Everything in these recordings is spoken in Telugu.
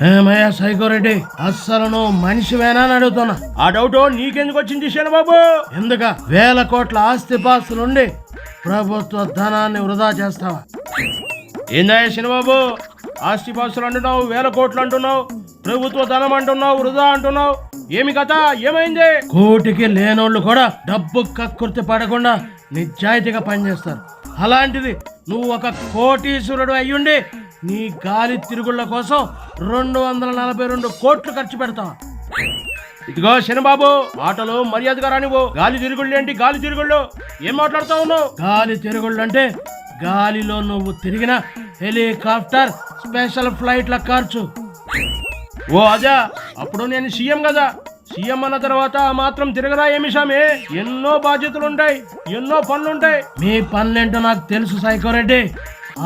ఏమయ్యా సైకోరెడ్డి అస్సలు నువ్వు మనిషివేనా అని అడుగుతున్నా. ఆ డౌట్ నీకెందుకు వచ్చింది శనబాబు ఎందుక? వేల కోట్ల ఆస్తిపాస్తులుండి ప్రభుత్వ ధనాన్ని వృధా చేస్తావా? ఏందయ్య శనబాబు ఆస్తి పాస్తులు అంటున్నావు వేల కోట్లు అంటున్నావు ప్రభుత్వ ధనం అంటున్నావు వృధా అంటున్నావు. ఏమి కథ? ఏమైంది? కోటికి లేనోళ్ళు కూడా డబ్బు కక్కుర్తి పడకుండా నిజాయితీగా పనిచేస్తారు. అలాంటిది నువ్వు ఒక కోటీశ్వరుడు అయ్యుండి నీ గాలి తిరుగుళ్ళ కోసం రెండు వందల నలభై రెండు కోట్లు ఖర్చు పెడతాం. ఇదిగో శనిబాబు మాటలు మర్యాదగా రానివ్వు. గాలి తిరుగుళ్ళు ఏంటి? గాలి తిరుగుళ్ళు. ఏం మాట్లాడుతా ఉన్నావు? గాలి తిరుగుళ్ళు అంటే గాలిలో నువ్వు తిరిగిన హెలికాప్టర్ స్పెషల్ ఫ్లైట్ల ఖర్చు ఓ అదా. అప్పుడు నేను సీఎం కదా. సీఎం అన్న తర్వాత మాత్రం తిరగరా ఏమి సామి ఎన్నో బాధ్యతలు ఉంటాయి ఎన్నో పనులుంటాయి. మీ పనులేంటో నాకు తెలుసు సైకోరెడ్డి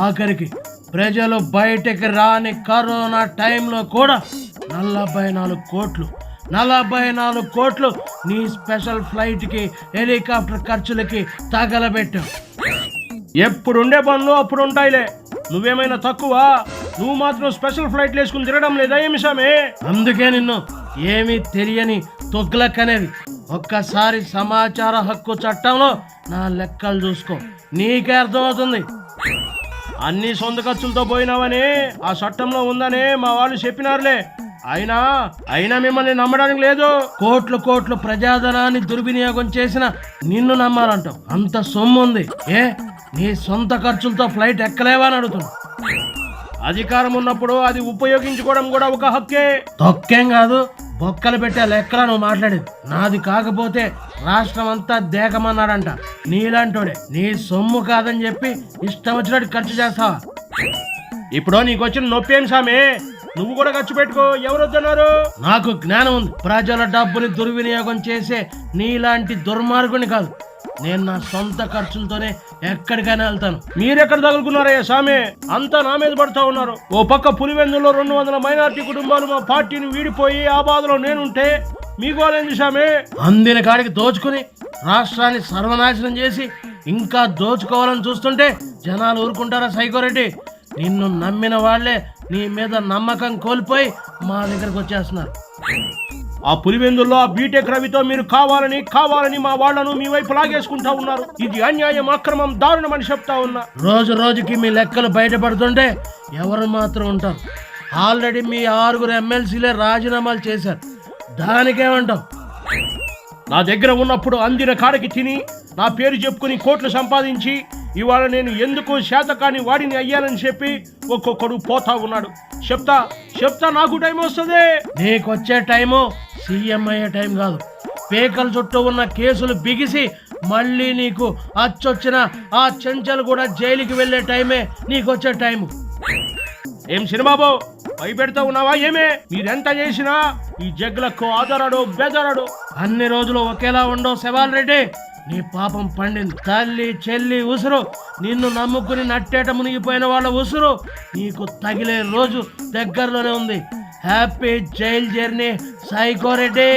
ఆఖరికి ప్రజలు బయటకి రాని కరోనా టైంలో కూడా నలభై నాలుగు కోట్లు నలభై నాలుగు కోట్లు నీ స్పెషల్ ఫ్లైట్కి హెలికాప్టర్ ఖర్చులకి తగలబెట్టావు ఎప్పుడుండే పనులు అప్పుడు ఉంటాయిలే నువ్వేమైనా తక్కువ? నువ్వు మాత్రం స్పెషల్ ఫ్లైట్లు వేసుకుని తిరగడం లేదా ఏమి సామి? అందుకే నిన్ను ఏమీ తెలియని తొగ్లక్ ఒక్కసారి సమాచార హక్కు చట్టంలో నా లెక్కలు చూసుకో. నీకే అర్థమవుతుంది. అన్ని సొంత ఖర్చులతో పోయినావని ఆ చట్టంలో ఉందని మా వాళ్ళు చెప్పినారులే. అయినా అయినా మిమ్మల్ని నమ్మడానికి లేదు. కోట్లు కోట్లు ప్రజాధనాన్ని దుర్వినియోగం చేసిన నిన్ను నమ్మాలంటావు. అంత సొమ్ము ఉంది. ఏ? నీ సొంత ఖర్చులతో ఫ్లైట్ ఎక్కలేవా అని అడుగుతున్నా. అధికారం ఉన్నప్పుడు అది ఉపయోగించుకోవడం కూడా ఒక హక్కే. తొక్కేం కాదు. బొక్కలు పెట్టే లెక్కల నువ్వు మాట్లాడేది నాది కాకపోతే రాష్ట్రం అంతా దేకమన్నాడంట. నీలాంటోడే నీ సొమ్ము కాదని చెప్పి ఇష్టం వచ్చినట్టు ఖర్చు చేస్తావా? ఇప్పుడు నీకు వచ్చిన నొప్పి ఏం సామి నువ్వు కూడా ఖర్చు పెట్టుకో ఎవరు వద్దన్నారు నాకు జ్ఞానం ఉంది. ప్రజల డబ్బుని దుర్వినియోగం చేసే నీలాంటి దుర్మార్గుని కాదు. నేను నా సొంత ఖర్చులతోనే ఎక్కడికైనా వెళ్తాను. మీరెక్కడ తగులుకున్నారయ్యా స్వామి? అంతా నా మీద పడుతూ ఉన్నారు. ఓ పక్క పులివెందులో రెండు వందల మైనార్టీ కుటుంబాలు మా పార్టీని వీడిపోయి ఆ బాధలో నేనుంటే మీకు వాళ్ళేంది స్వామి? అందిన కాడికి దోచుకుని రాష్ట్రాన్ని సర్వనాశనం చేసి ఇంకా దోచుకోవాలని చూస్తుంటే జనాలు ఊరుకుంటారా సైకోరెడ్డి? నిన్ను నమ్మిన వాళ్ళే నీ మీద నమ్మకం కోల్పోయి మా దగ్గరకు వచ్చేస్తున్నారు. ఆ పులివెందుల్లో ఆ బీటెక్ రవితో మీరు కావాలని కావాలని మా వాళ్ళను మీ వైపు లాగేసుకుంటా ఉన్నారు. ఇది అన్యాయం అక్రమం దారుణమని చెప్తా ఉన్నా. రోజు రోజుకి మీ లెక్కలు బయటపడుతుంటే ఎవరు మాత్రం ఉంటారు? ఆల్రెడీ మీ ఆరుగురు ఎమ్మెల్సీలే రాజీనామాలు చేశారు. దానికేమంటావు? నా దగ్గర ఉన్నప్పుడు అందిన కాడకి తిని నా పేరు చెప్పుకుని కోట్లు సంపాదించి ఇవాళ నేను ఎందుకు శాతకాని వాడిని అయ్యానని చెప్పి ఒక్కొక్కడు పోతా ఉన్నాడు. చెప్తా చెప్తా నాకు టైం వస్తుంది. నీకొచ్చే టైము సీఎం అయ్యే టైం కాదు. పేకల చుట్టూ ఉన్న కేసులు బిగిసి మళ్ళీ నీకు అచ్చొచ్చిన ఆ చెంచలు కూడా జైలుకి వెళ్ళే టైమే నీకొచ్చే టైము. ఏం సినిమాబో? భయపెడతా ఉన్నావా ఏమే? మీరెంత చేసినా ఈ జగ్లకు ఆదరాడు బెదరాడు. అన్ని రోజులు ఒకేలా ఉండవు శవాల్ రెడ్డి. నీ పాపం పండింది. తల్లి చెల్లి ఉసురు. నిన్ను నమ్ముకుని నట్టేట మునిగిపోయిన వాళ్ళ ఉసురు నీకు తగిలే రోజు దగ్గరలోనే ఉంది. Happy jail journey psycho Reddy.